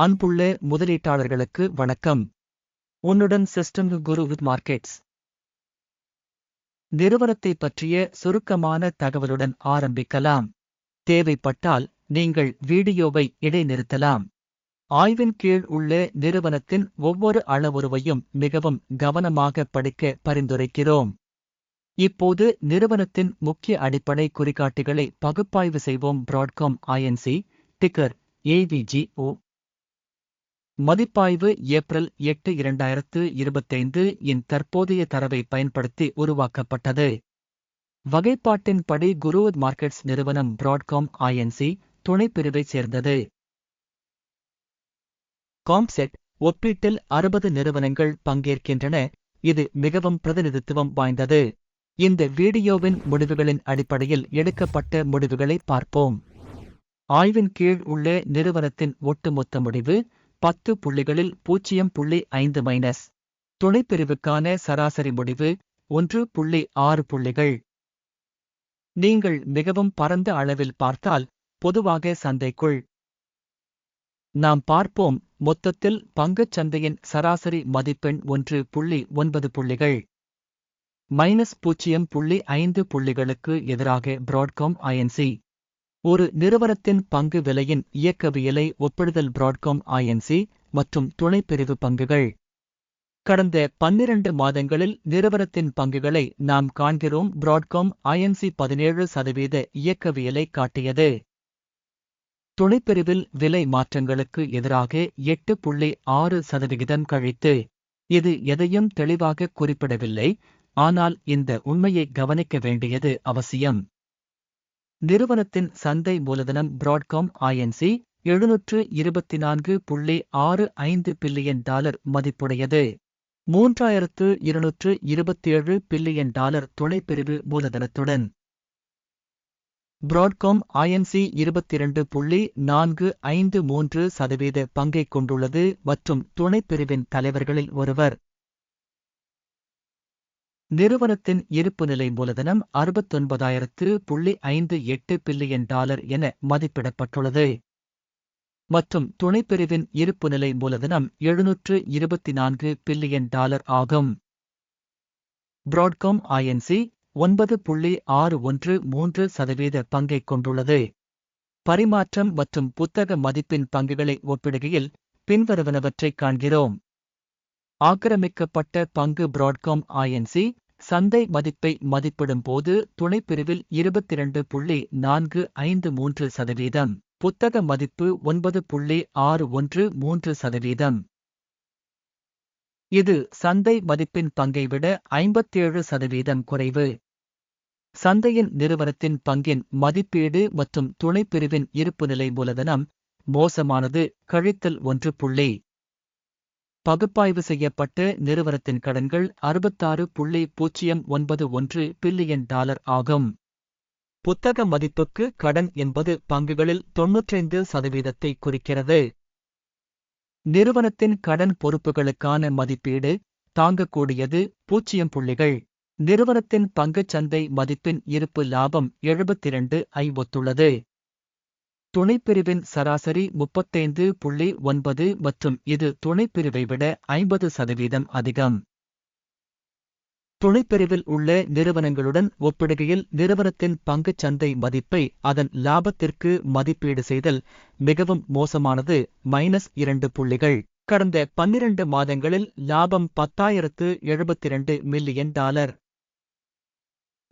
அன்புள்ள முதலீட்டாளர்களுக்கு வணக்கம். உன்னுடன் சிஸ்டம் குரு வித் மார்க்கெட்ஸ். நிறுவனத்தை பற்றிய சுருக்கமான தகவலுடன் ஆரம்பிக்கலாம். தேவைப்பட்டால் நீங்கள் வீடியோவை இடைநிறுத்தலாம். ஆய்வின் கீழ் உள்ள நிறுவனத்தின் ஒவ்வொரு அளவுருவையும் மிகவும் கவனமாக படிக்க பரிந்துரைக்கிறோம். இப்போது நிறுவனத்தின் முக்கிய அடிப்படை குறிகாட்டிகளை பகுப்பாய்வு செய்வோம். பிராட்காம் ஐஎன்சி டிக்கர் ஏவிஜிஓ மதிப்பாய்வு ஏப்ரல் எட்டு இரண்டாயிரத்து இருபத்தைந்து இன் தற்போதைய தரவை பயன்படுத்தி உருவாக்கப்பட்டது. வகைப்பாட்டின்படி குருவத் மார்க்கெட்ஸ் நிறுவனம் பிராட்காம் ஐஎன்சி துணைப்பிரிவைச் சேர்ந்தது. காம்செட் ஒப்பீட்டில் அறுபது நிறுவனங்கள் பங்கேற்கின்றன. இது மிகவும் பிரதிநிதித்துவம் வாய்ந்தது. இந்த வீடியோவின் முடிவுகளின் அடிப்படையில் எடுக்கப்பட்ட முடிவுகளை பார்ப்போம். ஆய்வின் கீழ் உள்ள நிறுவனத்தின் ஒட்டுமொத்த முடிவு பத்து புள்ளிகளில் பூஜ்ஜியம் புள்ளி ஐந்து மைனஸ். துணைப்பிரிவுக்கான சராசரி முடிவு ஒன்று புள்ளி ஆறு புள்ளிகள். நீங்கள் மிகவும் பரந்த அளவில் பார்த்தால் பொதுவாக சந்தைக்குள். நாம் பார்ப்போம் மொத்தத்தில் பங்குச் சந்தையின் சராசரி மதிப்பெண் ஒன்று புள்ளி ஒன்பது புள்ளிகள். மைனஸ் பூஜ்ஜியம் புள்ளி ஐந்து புள்ளிகளுக்கு எதிராக பிராட்காம் ஐஎன்சி ஒரு நிறுவனத்தின் பங்கு விலையின் இயக்கவியலை ஒப்பிடுதல் பிராட்காம் ஐஎன்சி மற்றும் துணைப்பிரிவு பங்குகள். கடந்த பன்னிரண்டு மாதங்களில் நிறுவனத்தின் பங்குகளை நாம் காண்கிறோம் பிராட்காம் ஐஎன்சி பதினேழு சதவீத இயக்கவியலை காட்டியது. துணைப்பிரிவில் விலை மாற்றங்களுக்கு எதிராக எட்டு புள்ளி ஆறு சதவிகிதம் கழித்து இது எதையும் தெளிவாக குறிப்பிடவில்லை ஆனால் இந்த உண்மையை கவனிக்க வேண்டியது அவசியம். நிறுவனத்தின் சந்தை மூலதனம் பிராட்காம் ஐஎன்சி எழுநூற்று இருபத்தி நான்கு புள்ளி ஆறு ஐந்து பில்லியன் டாலர் மதிப்புடையது. மூன்றாயிரத்து இருநூற்று இருபத்தேழு பில்லியன் டாலர் துணைப்பிரிவு மூலதனத்துடன். பிராட்காம் ஐஎன்சி இருபத்திரண்டு புள்ளி நான்கு ஐந்து மூன்று சதவீத பங்கைக் கொண்டுள்ளது மற்றும் துணைப்பிரிவின் தலைவர்களில் ஒருவர். நிறுவனத்தின் இருப்பு நிலை மூலதனம் அறுபத்தொன்பதாயிரத்து புள்ளி ஐந்து எட்டு பில்லியன் டாலர் என மதிப்பிடப்பட்டுள்ளது. மற்றும் துணைப்பிரிவின் இருப்பு நிலை மூலதனம் எழுநூற்று இருபத்தி நான்கு பில்லியன் டாலர் ஆகும். பிராட்காம் ஐஎன்சி ஒன்பது புள்ளி ஆறு ஒன்று மூன்று சதவீத பங்கைக் கொண்டுள்ளது. பரிமாற்றம் மற்றும் புத்தக மதிப்பின் பங்குகளை ஒப்பிடுகையில் பின்வருவனவற்றைக் காண்கிறோம். ஆக்கிரமிக்கப்பட்ட பங்கு பிராட்காம் ஐஎன்சி சந்தை மதிப்பை மதிப்பிடும் போது துணைப்பிரிவில் இருபத்திரண்டு புள்ளி நான்கு ஐந்து மூன்று சதவீதம் புத்தக மதிப்பு ஒன்பது புள்ளி ஆறு ஒன்று மூன்று சதவீதம். இது சந்தை மதிப்பின் பங்கை விட ஐம்பத்தேழு சதவீதம் குறைவு. சந்தையின் நிறுவனத்தின் பங்கின் மதிப்பீடு மற்றும் துணைப்பிரிவின் இருப்புநிலை மூலதனம் மோசமானது கழித்தல் ஒன்று புள்ளி பகுப்பாய்வு செய்யப்பட்ட நிறுவனத்தின் கடன்கள் அறுபத்தாறு புள்ளி பூஜ்ஜியம் ஒன்பது ஒன்று பில்லியன் டாலர் ஆகும். புத்தக மதிப்புக்கு கடன் என்பது பங்குகளில் தொன்னூற்றைந்து சதவீதத்தை குறிக்கிறது. நிறுவனத்தின் கடன் பொறுப்புகளுக்கான மதிப்பீடு தாங்கக்கூடியது பூஜ்ஜியம் புள்ளிகள். நிறுவனத்தின் பங்குச்சந்தை மதிப்பின் இருப்பு லாபம் எழுபத்திரண்டு ஐ ஒத்துள்ளது. துணைப்பிரிவின் சராசரி முப்பத்தைந்து புள்ளி ஒன்பது மற்றும் இது துணைப்பிரிவை விட ஐம்பது சதவீதம் அதிகம். துணைப்பிரிவில் உள்ள நிறுவனங்களுடன் ஒப்பிடுகையில் நிறுவனத்தின் பங்குச் சந்தை மதிப்பை அதன் லாபத்திற்கு மதிப்பீடு செய்தல் மிகவும் மோசமானது மைனஸ் இரண்டு புள்ளிகள். கடந்த பன்னிரண்டு மாதங்களில் லாபம் பத்தாயிரத்து எழுபத்திரண்டு மில்லியன் டாலர்.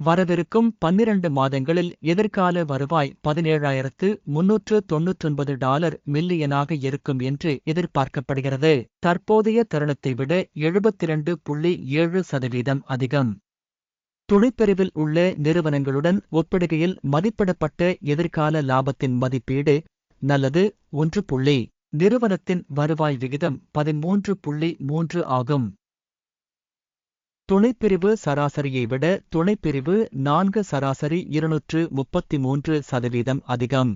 வரவிருக்கும் பன்னிரண்டு மாதங்களில் எதிர்கால வருவாய் பதினேழாயிரத்து முன்னூற்று தொன்னூற்றொன்பது டாலர் மில்லியனாக இருக்கும் என்று எதிர்பார்க்கப்படுகிறது. தற்போதைய தருணத்தை விட எழுபத்திரண்டு புள்ளி ஏழு சதவீதம் அதிகம். துணைப்பிரிவில் உள்ள நிறுவனங்களுடன் ஒப்பிடுகையில் மதிப்பிடப்பட்ட எதிர்கால லாபத்தின் மதிப்பீடு நல்லது ஒன்று புள்ளி. நிறுவனத்தின் வருவாய் விகிதம் பதிமூன்று புள்ளி மூன்று ஆகும். துணைப்பிரிவு சராசரியை விட துணைப்பிரிவு நான்கு சராசரி இருநூற்று முப்பத்தி மூன்று சதவீதம் அதிகம்.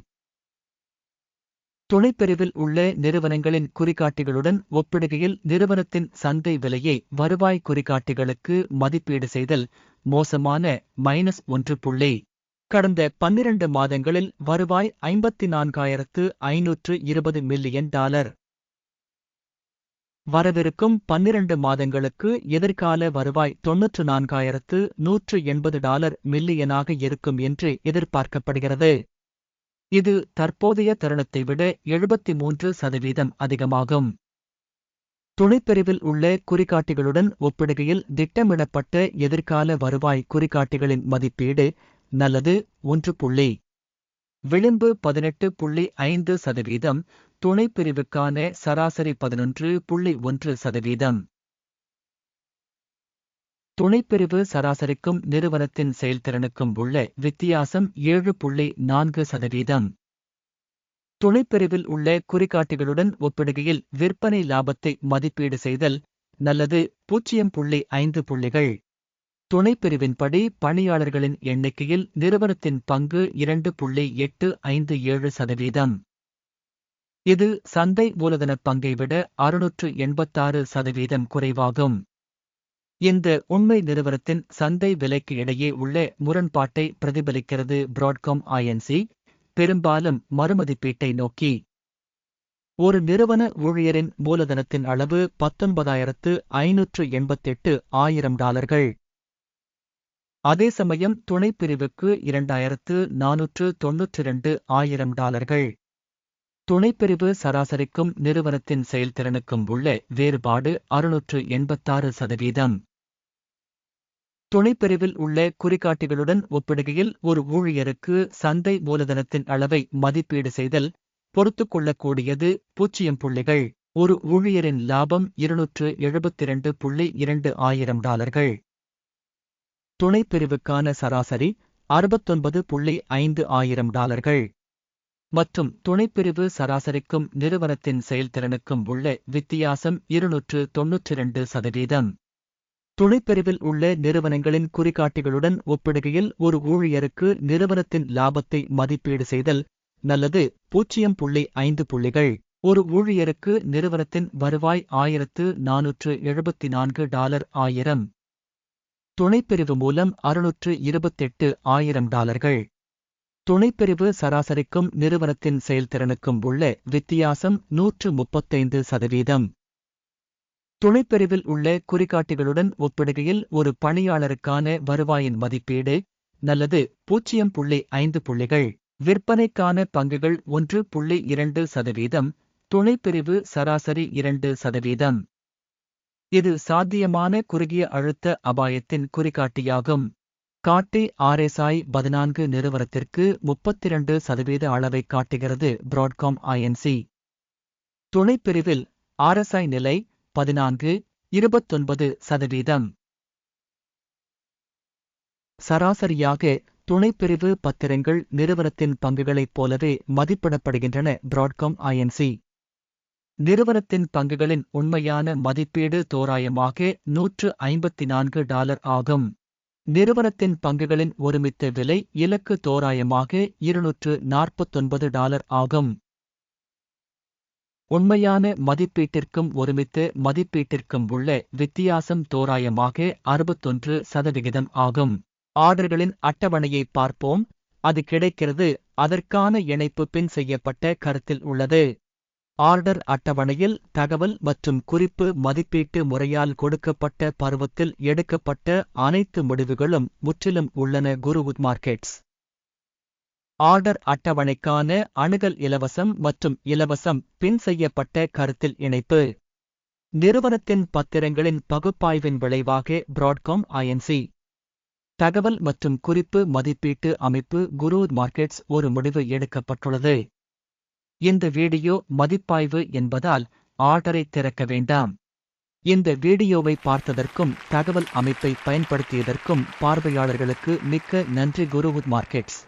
துணைப்பிரிவில் உள்ள நிறுவனங்களின் குறிகாட்டிகளுடன் ஒப்பிடுகையில் நிறுவனத்தின் சந்தை விலையை வருவாய் குறிகாட்டிகளுக்கு மதிப்பீடு செய்தல் மோசமான மைனஸ் ஒன்று புள்ளி. கடந்த பன்னிரண்டு மாதங்களில் வருவாய் ஐம்பத்தி நான்காயிரத்து ஐநூற்று இருபது மில்லியன் டாலர். வரவிருக்கும் பன்னிரண்டு மாதங்களுக்கு எதிர்கால வருவாய் தொன்னூற்று நான்காயிரத்து நூற்று எண்பது டாலர் மில்லியனாக இருக்கும் என்று எதிர்பார்க்கப்படுகிறது. இது தற்போதைய தருணத்தை விட எழுபத்தி மூன்று சதவீதம் அதிகமாகும். துணைப்பிரிவில் உள்ள குறிகாட்டிகளுடன் ஒப்பிடுகையில் திட்டமிடப்பட்ட எதிர்கால வருவாய் குறிகாட்டிகளின் மதிப்பீடு நல்லது ஒன்று புள்ளி விளிம்பு பதினெட்டு புள்ளி ஐந்து சதவீதம் துணைப்பிரிவுக்கான சராசரி பதினொன்று புள்ளி ஒன்று சதவீதம். துணைப்பிரிவு சராசரிக்கும் நிறுவனத்தின் செயல்திறனுக்கும் உள்ள வித்தியாசம் ஏழு புள்ளி நான்கு சதவீதம். துணைப்பிரிவில் உள்ள குறிகாட்டிகளுடன் ஒப்பிடுகையில் விற்பனை லாபத்தை மதிப்பீடு செய்தல் நல்லது பூஜ்ஜியம் புள்ளி ஐந்து புள்ளிகள். துணைப்பிரிவின்படி பணியாளர்களின் எண்ணிக்கையில் நிறுவனத்தின் பங்கு இரண்டு புள்ளி எட்டு ஐந்து ஏழு சதவீதம். இது சந்தை மூலதனப் பங்கை விட அறுநூற்று எண்பத்தாறு சதவீதம் குறைவாகும். இந்த உண்மை நிறுவனத்தின் சந்தை விலைக்கு இடையே உள்ள முரண்பாட்டை பிரதிபலிக்கிறது பிராட்காம் ஐஎன்சி பெரும்பாலும் மறுமதிப்பீட்டை நோக்கி. ஒரு நிறுவன ஊழியரின் மூலதனத்தின் அளவு பத்தொன்பதாயிரத்து ஐநூற்று எண்பத்தெட்டு ஆயிரம் டாலர்கள். அதே சமயம் துணைப்பிரிவுக்கு இரண்டாயிரத்து நானூற்று தொன்னூற்றி இரண்டு ஆயிரம் டாலர்கள். துணைப்பிரிவு சராசரிக்கும் நிறுவனத்தின் செயல்திறனுக்கும் உள்ள வேறுபாடு அறுநூற்று எண்பத்தாறு சதவீதம். துணைப்பிரிவில் உள்ள குறிகாட்டிகளுடன் ஒப்பிடுகையில் ஒரு ஊழியருக்கு சந்தை மூலதனத்தின் அளவை மதிப்பீடு செய்தல் பொறுத்துக்கொள்ளக்கூடியது பூஜ்ஜியம் புள்ளிகள். ஒரு ஊழியரின் லாபம் இருநூற்று எழுபத்திரண்டு புள்ளி இரண்டு ஆயிரம் டாலர்கள். துணைப்பிரிவுக்கான சராசரி அறுபத்தொன்பது புள்ளி ஐந்து ஆயிரம் டாலர்கள். மற்றும் துணைப்பிரிவு சராசரிக்கும் நிறுவனத்தின் செயல்திறனுக்கும் உள்ள வித்தியாசம் இருநூற்று தொன்னூற்றி இரண்டு சதவீதம். துணைப்பிரிவில் உள்ள நிறுவனங்களின் குறிகாட்டிகளுடன் ஒப்பிடுகையில் ஒரு ஊழியருக்கு நிறுவனத்தின் லாபத்தை மதிப்பீடு செய்தல் நல்லது. பூஜ்ஜியம் புள்ளி ஐந்து புள்ளிகள். ஒரு ஊழியருக்கு நிறுவனத்தின் வருவாய் ஆயிரத்து நானூற்று எழுபத்தி நான்கு டாலர் ஆயிரம். துணைப்பிரிவு மூலம் அறுநூற்று இருபத்தெட்டு ஆயிரம் டாலர்கள். துணைப்பிரிவு சராசரிக்கும் நிறுவனத்தின் செயல்திறனுக்கும் உள்ள வித்தியாசம் நூற்று முப்பத்தைந்து சதவீதம். துணைப்பிரிவில் உள்ள குறிகாட்டிகளுடன் ஒப்பிடுகையில் ஒரு பணியாளருக்கான வருவாயின் மதிப்பீடு நல்லது பூஜ்ஜியம் புள்ளி ஐந்து புள்ளிகள். விற்பனைக்கான பங்குகள் ஒன்று புள்ளி இரண்டு சதவீதம் துணைப்பிரிவு சராசரி இரண்டு சதவீதம். இது சாத்தியமான குறுகிய அழுத்த அபாயத்தின் குறிகாட்டியாகும். காட்டி ஆர்எஸ்ஐ பதினான்கு நிறுவனத்திற்கு முப்பத்திரண்டு சதவீத அளவை காட்டுகிறது பிராட்காம் ஐஎன்சி துணைப்பிரிவில் ஆர்எஸ்ஐ நிலை பதினான்கு இருபத்தொன்பது சதவீதம். சராசரியாக துணைப்பிரிவு பத்திரங்கள் நிறுவனத்தின் பங்குகளைப் போலவே மதிப்பிடப்படுகின்றன பிராட்காம் ஐஎன்சி நிறுவனத்தின் பங்குகளின் உண்மையான மதிப்பீடு தோராயமாக நூற்று ஐம்பத்தி நான்கு டாலர் ஆகும். நிறுவனத்தின் பங்குகளின் ஒருமித்த விலை இலக்கு தோராயமாக இருநூற்று நாற்பத்தொன்பது டாலர் ஆகும். உண்மையான மதிப்பீட்டிற்கும் ஒருமித்த மதிப்பீட்டிற்கும் உள்ள வித்தியாசம் தோராயமாக அறுபத்தொன்று சதவிகிதம் ஆகும். ஆர்டர்களின் அட்டவணையை பார்ப்போம். அது கிடைக்கிறது. அதற்கான இணைப்பு பின் செய்யப்பட்ட கருத்தில் உள்ளது. ஆர்டர் அட்டவணையில் தகவல் மற்றும் குறிப்பு மதிப்பீட்டு முறையால் கொடுக்கப்பட்ட பருவத்தில் எடுக்கப்பட்ட அனைத்து முடிவுகளும் முற்றிலும் உள்ளன குருவுத் மார்க்கெட்ஸ். ஆர்டர் அட்டவணைக்கான அணுகல் இலவசம் மற்றும் இலவசம் பின் செய்யப்பட்ட கருத்தில் இணைப்பு. நிறுவனத்தின் பத்திரங்களின் பகுப்பாய்வின் விளைவாக பிராட்காம் ஐஎன்சி தகவல் மற்றும் குறிப்பு மதிப்பீட்டு அமைப்பு குரு மார்க்கெட்ஸ் ஒரு முடிவு எடுக்கப்பட்டுள்ளது. இந்த வீடியோ மதிப்பாய்வு என்பதால் ஆர்டரை திறக்க வேண்டாம். இந்த வீடியோவை பார்த்ததற்கும் தகவல் அமைப்பை பயன்படுத்தியதற்கும் பார்வையாளர்களுக்கு மிக்க நன்றி குருவுத் மார்க்கெட்ஸ்.